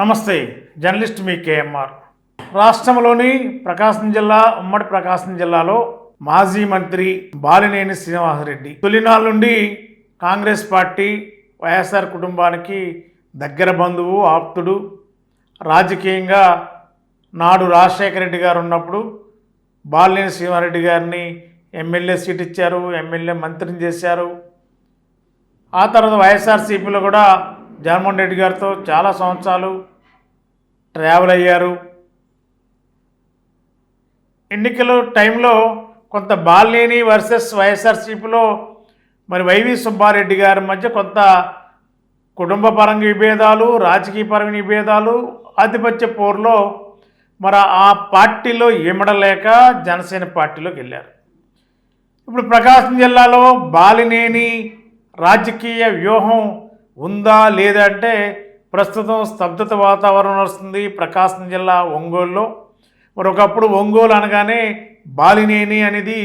నమస్తే జర్నలిస్ట్ మీ కేఎంఆర్. రాష్ట్రంలోని ప్రకాశం జిల్లా ఉమ్మడి ప్రకాశం జిల్లాలో మాజీ మంత్రి బాలినేని శ్రీనివాసరెడ్డి. తొలినాళ్ళ నుండి కాంగ్రెస్ పార్టీ వైఎస్ఆర్ కుటుంబానికి దగ్గర బంధువు ఆప్తుడు రాజకీయంగా నాడు రాజశేఖర రెడ్డి గారు ఉన్నప్పుడు బాలినేని శ్రీనివాసరెడ్డి గారిని ఎమ్మెల్యే సీట్ ఇచ్చారు ఎమ్మెల్యే మంత్రిని చేశారు. ఆ తర్వాత వైఎస్ఆర్సీపీలో కూడా జగన్మోహన్ రెడ్డి గారితో చాలా సంవత్సరాలు ట్రావెల్ అయ్యారు. ఎన్నికల టైంలో కొంత బాలినేని వర్సెస్ వైఎస్ఆర్సీపీలో మరి వైవి సుబ్బారెడ్డి గారి మధ్య కొంత కుటుంబ పరంగా విభేదాలు రాజకీయ పరంగా విభేదాలు ఆధిపత్య పోరులో మరి ఆ పార్టీలో ఇమడలేక జనసేన పార్టీలోకి వెళ్ళారు. ఇప్పుడు ప్రకాశం జిల్లాలో బాలినేని రాజకీయ వ్యూహం ఉందా లేదా అంటే ప్రస్తుతం స్తబ్దత వాతావరణం వస్తుంది ప్రకాశం జిల్లా ఒంగోలులో. మరొకప్పుడు ఒంగోలు అనగానే బాలినేని అనేది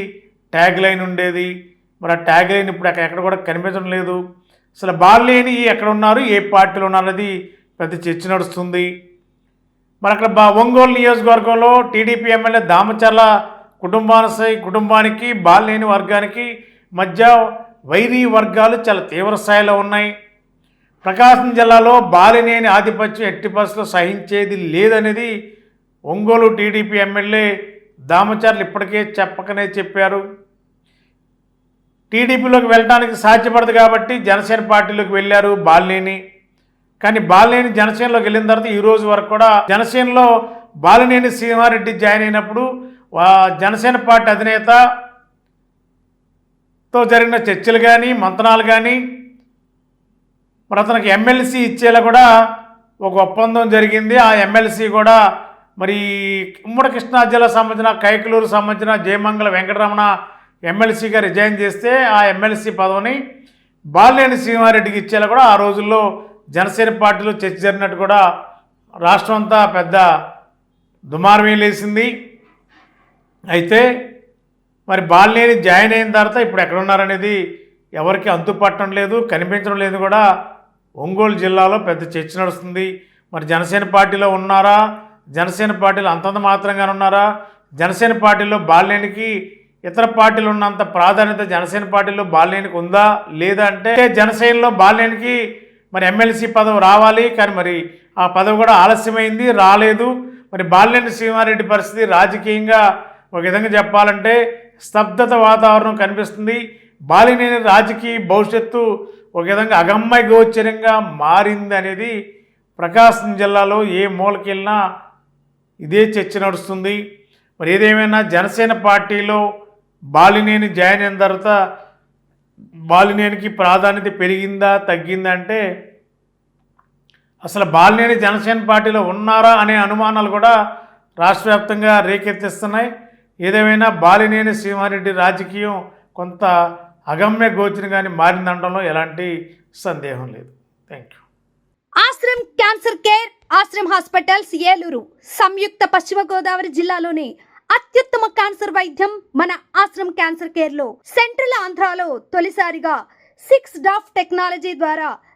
ట్యాగ్ లైన్ ఉండేది. మరి ఆ ట్యాగ్ లైన్ ఇప్పుడు అక్కడ ఎక్కడ కూడా కనిపించడం లేదు. అసలు బాలినేని ఎక్కడ ఉన్నారు ఏ పార్టీలో ఉన్నారు? అనేది పెద్ద చర్చ నడుస్తుంది. మరి అక్కడ బా ఒంగోలు నియోజకవర్గంలో టీడీపీ ఎమ్మెల్యే దామచర్ల కుటుంబానికి కుటుంబానికి బాలినేని వర్గానికి మధ్య వైరీ వర్గాలు చాలా తీవ్ర స్థాయిలో ఉన్నాయి. ప్రకాశం జిల్లాలో బాలినేని ఆధిపత్యం ఎట్టి పరిస్థితుల్లో సహించేది లేదనేది ఒంగోలు టీడీపీ ఎమ్మెల్యే దామచర్లు ఇప్పటికే చెప్పకనే చెప్పారు. టీడీపీలోకి వెళ్ళడానికి సాధ్యపడదు కాబట్టి జనసేన పార్టీలోకి వెళ్ళారు బాలినేని. కానీ బాలినేని జనసేనలోకి వెళ్ళిన తర్వాత ఈ రోజు వరకు కూడా జనసేనలో బాలినేని శ్రీనివారెడ్డి జాయిన్ అయినప్పుడు జనసేన పార్టీ అధినేతతో జరిగిన చర్చలు కానీ మంతనాలు కానీ మరి అతనికి ఎమ్మెల్సీ ఇచ్చేలా కూడా ఒక ఒప్పందం జరిగింది. ఆ ఎమ్మెల్సీ కూడా మరి ఉమ్మడి కృష్ణా జిల్లా సంబంధించిన కైకలూరు సంబంధించిన జయమంగళ వెంకటరమణ ఎమ్మెల్సీగా రిజైన్ చేస్తే ఆ ఎమ్మెల్సీ పదవిని బాలినేని సింహారెడ్డికి ఇచ్చేలా కూడా ఆ రోజుల్లో జనసేన పార్టీలో చర్చ జరిగినట్టు కూడా రాష్ట్రం అంతా పెద్ద దుమారమే వేలేసింది అయితే మరి బాలినేని జాయిన్ అయిన తర్వాత ఇప్పుడు ఎక్కడ ఉన్నారనేది ఎవరికి అంతుపట్టడం లేదు కనిపించడం లేదు కూడా ఒంగోలు జిల్లాలో పెద్ద చర్చ నడుస్తుంది. మరి జనసేన పార్టీలో ఉన్నారా? జనసేన పార్టీలో అంతంత మాత్రంగానే ఉన్నారా? జనసేన పార్టీలో బాలినేనికి ఇతర పార్టీలు ఉన్నంత ప్రాధాన్యత జనసేన పార్టీలో బాలినేనికి ఉందా? లేదా అంటే జనసేనలో బాలినేనికి మరి ఎమ్మెల్సీ పదవి రావాలి. కానీ మరి ఆ పదవి కూడా ఆలస్యమైంది రాలేదు. మరి బాలినేని శ్రీమారెడ్డి పరిస్థితి రాజకీయంగా ఒక విధంగా చెప్పాలంటే స్తబ్దత వాతావరణం కనిపిస్తుంది. బాలినేని రాజకీయ భవిష్యత్తు ఒక విధంగా అగమ్య గోచరంగా మారింది అనేది ప్రకాశం జిల్లాలో ఏ మూలకెళ్ళినా ఇదే చర్చ నడుస్తుంది. మరి ఏదేమైనా జనసేన పార్టీలో బాలినేని జాయిన్ అయిన తర్వాత బాలినేనికి ప్రాధాన్యత పెరిగిందా తగ్గిందా అంటే అసలు బాలినేని జనసేన పార్టీలో ఉన్నారా అనే అనుమానాలు కూడా రాష్ట్ర వ్యాప్తంగా రేకెత్తిస్తున్నాయి. ఏదేమైనా బాలినేని శ్రీమారెడ్డి రాజకీయం కొంత అగమ్య గోచరంగానే మారిందనడంలో ఎలాంటి సందేహం లేదు. Thank you Ashram cancer care Ashram hospitals Eluru సంయుక్త పశ్చిమ గోదావరి జిల్లాలోని అత్యుత్తమ క్యాన్సర్ వైద్యం మన ఆశ్రమ్ క్యాన్సర్ కేర్లో సెంట్రల్ ఆంధ్రాలో తొలిసారిగా సిక్స్ డాఫ్ టెక్నాలజీ ద్వారా